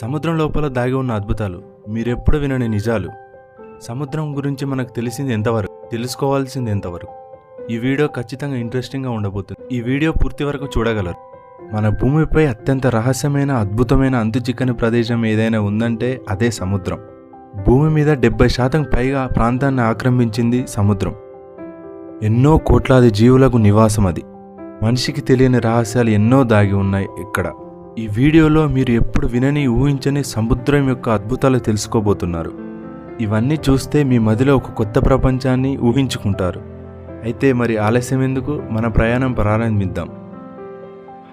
సముద్రం లోపల దాగి ఉన్న అద్భుతాలు మీరెప్పుడు వినని నిజాలు. సముద్రం గురించి మనకు తెలిసింది ఎంతవరకు? తెలుసుకోవాల్సింది ఎంతవరకు? ఈ వీడియో ఖచ్చితంగా ఇంట్రెస్టింగ్గా ఉండబోతుంది. ఈ వీడియో పూర్తి వరకు చూడగలరు. మన భూమిపై అత్యంత రహస్యమైన అద్భుతమైన అంతు చిక్కని ప్రదేశం ఏదైనా ఉందంటే అదే సముద్రం. భూమి మీద డెబ్బై శాతం పైగా ప్రాంతాన్ని ఆక్రమించింది సముద్రం. ఎన్నో కోట్లాది జీవులకు నివాసం అది మనిషికి తెలియని రహస్యాలు ఎన్నో దాగి ఉన్నాయి ఇక్కడ. ఈ వీడియోలో మీరు ఎప్పుడు వినని ఊహించని సముద్రం యొక్క అద్భుతాలు తెలుసుకోబోతున్నారు. ఇవన్నీ చూస్తే మీ మదిలో ఒక కొత్త ప్రపంచాన్ని ఊహించుకుంటారు. అయితే మరి ఆలస్యం ఎందుకు? మన ప్రయాణం ప్రారంభిద్దాం.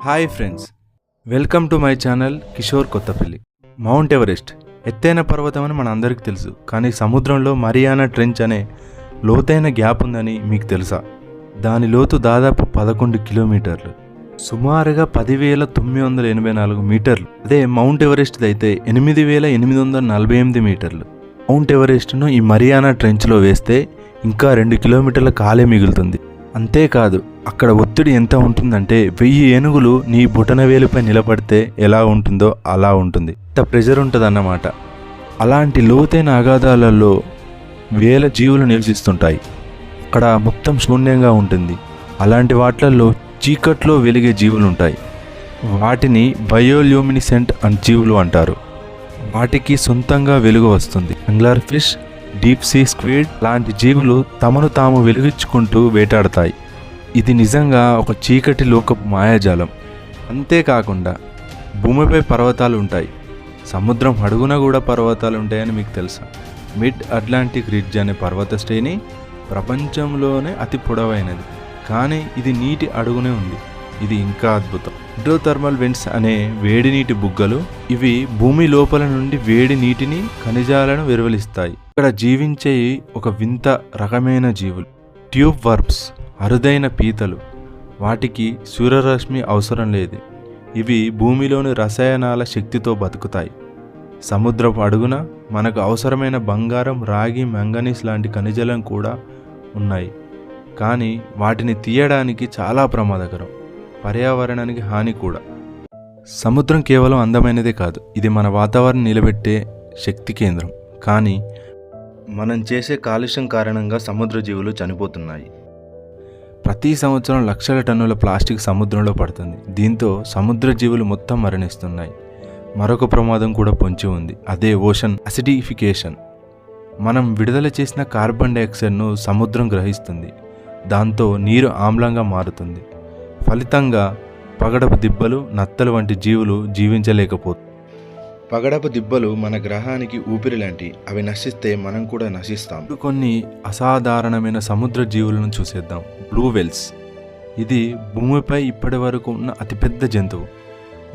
Hi friends welcome to my channel Kishore Kothapalli. Mount Everest ఎత్తైన పర్వతం అని మన అందరికీ తెలుసు. కానీ సముద్రంలో మరియానా ట్రెంచ్ అనే లోతైన గ్యాప్ ఉందని మీకు తెలుసా? దాని లోతు దాదాపు పదకొండు కిలోమీటర్లు. సుమారుగా పదివేల తొమ్మిది వందల ఎనభై నాలుగు మీటర్లు. అదే మౌంట్ ఎవరెస్ట్ అయితే ఎనిమిది వేల ఎనిమిది వందల నలభై ఎనిమిది మీటర్లు. మౌంట్ ఎవరెస్ట్ను ఈ మరియానా ట్రెంచ్లో వేస్తే ఇంకా రెండు కిలోమీటర్ల కాలే మిగులుతుంది. అంతేకాదు అక్కడ ఒత్తిడి ఎంత ఉంటుందంటే వెయ్యి ఏనుగులు నీ బుటనవేలుపై నిలబడితే ఎలా ఉంటుందో అలా ఉంటుంది. ఇంత ప్రెజర్ ఉంటుందన్నమాట. అలాంటి లోతైన అగాధాలలో వేల జీవులు నివసిస్తుంటాయి. అక్కడ మొత్తం శూన్యంగా ఉంటుంది. అలాంటి వాటిలలో చీకట్లో వెలిగే జీవులు ఉంటాయి వాటిని బయోల్యూమినిసెంట్ అండ్ జీవులు అంటారు. వాటికి సొంతంగా వెలుగు వస్తుంది. Angler fish deep sea squid లాంటి జీవులు తమను తాము వెలుగించుకుంటూ వేటాడతాయి. ఇది నిజంగా ఒక చీకటి లోకపు మాయాజాలం. అంతేకాకుండా భూమిపై పర్వతాలు ఉంటాయి సముద్రం అడుగున కూడా పర్వతాలు ఉంటాయని మీకు తెలుసా? మిడ్ అట్లాంటిక్ రిడ్జ్ అనే పర్వత శ్రేణి ప్రపంచంలోనే అతి పొడవైనది. కానీ ఇది నీటి అడుగునే ఉంది. ఇది ఇంకా అద్భుతం. హైడ్రోథర్మల్ వెంట్స్ అనే వేడి నీటి బుగ్గలు ఇవి భూమి లోపల నుండి వేడి నీటిని ఖనిజాలను విరవలిస్తాయి. ఇక్కడ జీవించే ఒక వింత రకమైన జీవులు ట్యూబ్ వర్బ్స్ అరుదైన పీతలు. వాటికి సూర్యరశ్మి అవసరం లేదు. ఇవి భూమిలోని రసాయనాల శక్తితో బతుకుతాయి. సముద్రపు అడుగున మనకు అవసరమైన బంగారం రాగి మంగనీస్ లాంటి ఖనిజాలను కూడా ఉన్నాయి. కానీ వాటిని తీయడానికి చాలా ప్రమాదకరం. పర్యావరణానికి హాని కూడా. సముద్రం కేవలం అందమైనదే కాదు ఇది మన వాతావరణం నిలబెట్టే శక్తి కేంద్రం. కానీ మనం చేసే కాలుష్యం కారణంగా సముద్ర జీవులు చనిపోతున్నాయి. ప్రతి సంవత్సరం లక్షల టన్నుల ప్లాస్టిక్ సముద్రంలో పడుతుంది. దీంతో సముద్ర జీవులు మొత్తం మరణిస్తున్నాయి. మరొక ప్రమాదం కూడా పొంచి ఉంది అదే ఓషన్ అసిడిఫికేషన్. మనం విడుదల చేసిన కార్బన్ డైఆక్సైడ్ను సముద్రం గ్రహిస్తుంది. దాంతో నీరు ఆమ్లంగా మారుతుంది. ఫలితంగా పగడపు దిబ్బలు నత్తలు వంటి జీవులు జీవించలేకపోతుంది పగడపు దిబ్బలు మన గ్రహానికి ఊపిరి లాంటి అవి నశిస్తే మనం కూడా నశిస్తాం. కొన్ని అసాధారణమైన సముద్ర జీవులను చూసేద్దాం. బ్లూ వెల్స్ ఇది భూమిపై ఇప్పటి వరకు ఉన్న అతిపెద్ద జంతువు.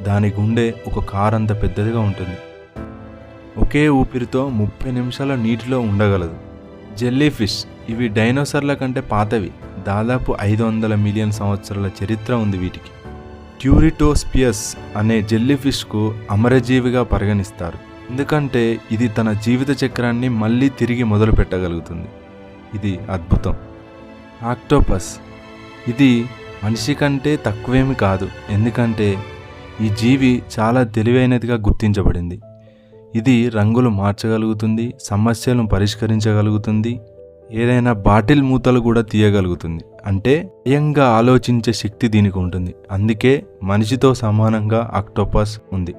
దాని గుండె ఒక కార్ అంత పెద్దదిగా ఉంటుంది. ఒకే ఊపిరితో ముప్పై నిమిషాల నీటిలో ఉండగలదు. జెల్లీ ఫిష్ ఇవి డైనోసర్ల కంటే పాతవి. దాదాపు ఐదు వందల మిలియన్ సంవత్సరాల చరిత్ర ఉంది వీటికి. ట్యూరిటోస్పియస్ అనే జెల్లీ ఫిష్కు అమరజీవిగా పరిగణిస్తారు. ఎందుకంటే ఇది తన జీవిత చక్రాన్ని మళ్ళీ తిరిగి మొదలు పెట్టగలుగుతుంది. ఇది అద్భుతం. ఆక్టోపస్. ఇది మనిషి కంటే తక్కువేమి కాదు. ఎందుకంటే ఈ జీవి చాలా తెలివైనదిగా గుర్తించబడింది. ఇది రంగులు మార్చగలుగుతుంది సమస్యలను పరిష్కరించగలుగుతుంది ఏదైనా బాటిల్ మూతలు కూడా తీయగలుగుతుంది. అంటే స్వయంగా ఆలోచించే శక్తి దీనికి ఉంటుంది. అందుకే మనిషితో సమానంగా ఆక్టోపస్ ఉంది.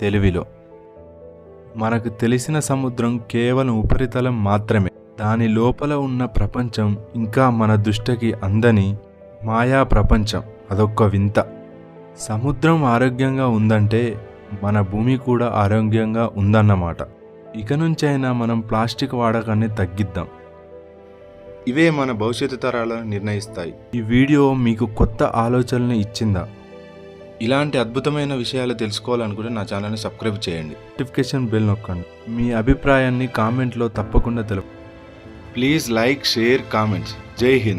తెలివిలో. మనకు తెలిసిన సముద్రం కేవలం ఉపరితలం మాత్రమే. దాని లోపల ఉన్న ప్రపంచం ఇంకా మన దృష్టికి అందని మాయా ప్రపంచం. అదొక్క వింత. సముద్రం ఆరోగ్యంగా ఉందంటే మన భూమి కూడా ఆరోగ్యంగా ఉందన్నమాట. ఇక నుంచైనా మనం ప్లాస్టిక్ వాడకాన్ని తగ్గిద్దాం. ఇవే మన భవిష్యత్తు తరాలను నిర్ణయిస్తాయి. ఈ వీడియో మీకు కొత్త ఆలోచనలు ఇచ్చిందా? ఇలాంటి అద్భుతమైన విషయాలు తెలుసుకోవాలనుకుంటే నా ఛానల్ని సబ్స్క్రైబ్ చేయండి. నోటిఫికేషన్ బెల్ నొక్కండి. మీ అభిప్రాయాన్ని కామెంట్లో తప్పకుండా తెలుపు ప్లీజ్ లైక్ షేర్ కామెంట్స్. జై హింద్.